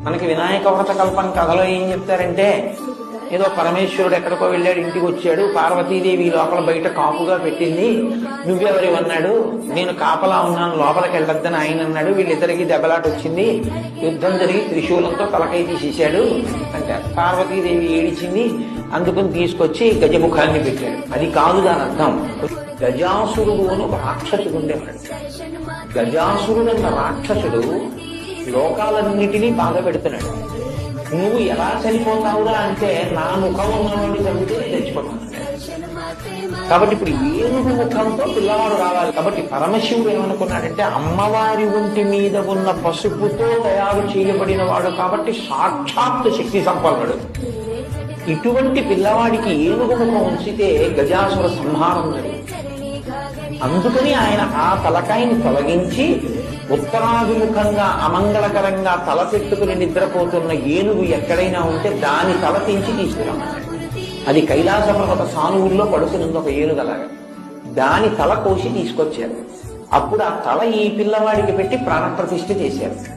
మనకి వినాయక వ్రత కల్పన కథలో ఏం చెప్తారంటే ఏదో పరమేశ్వరుడు ఎక్కడికో వెళ్ళాడు ఇంటికి వచ్చాడు పార్వతీదేవి లోపల బయట కాపుగా పెట్టింది నువ్వెవరి? అన్నాడు. నేను కాపలా ఉన్నాను లోపలికి వెళ్ళొద్దని ఆయన అన్నాడు. వీళ్ళిద్దరికి దెబ్బలాట వచ్చింది. యుద్ధం జరిగి త్రిశూలంతో తలకై తీసేశాడు. అంటే పార్వతీదేవి ఏడిచింది. అందుకుని తీసుకొచ్చి గజముఖాన్ని పెట్టాడు. అది కాదు దాని అర్థం. గజాసురుడు అని ఒక రాక్షసుడు ఉండేవాడు. గజాసురుడు అన్న రాక్షసుడు లోకాలన్నిటినీ బాధ పెడుతున్నాడు. నువ్వు ఎలా చనిపోతావురా అంటే నా ముఖం ఉన్నవాడు చదివితే తెచ్చిపోతాను కాబట్టి ఇప్పుడు ఏనుగు ముఖంతో పిల్లవాడు రావాలి. కాబట్టి పరమశివుడు ఏమనుకున్నాడంటే అమ్మవారి ఒంటి మీద ఉన్న పసుపుతో తయారు చేయబడిన వాడు కాబట్టి సాక్షాత్ శక్తి సంపన్నుడు. ఇటువంటి పిల్లవాడికి ఏనుగు ముఖం ఉంచితే గజాసుర సంహారం జరుగుతుంది. అందుకని ఆయన ఆ తలకాయని తొలగించి ఉత్తరాభిముఖంగా అమంగళకరంగా తల పెట్టుకుని నిద్రపోతున్న ఏనుగు ఎక్కడైనా ఉంటే దాని తల తెంచి తీసుకురమ్మన్నాడు అది కైలాస పర్వత సానువుల్లో పడుకునింది ఒక ఏనుగలాగా దాని తల కోసి తీసుకొచ్చారు. అప్పుడు ఆ తల ఈ పిల్లవాడికి పెట్టి ప్రాణప్రతిష్ఠ చేశారు.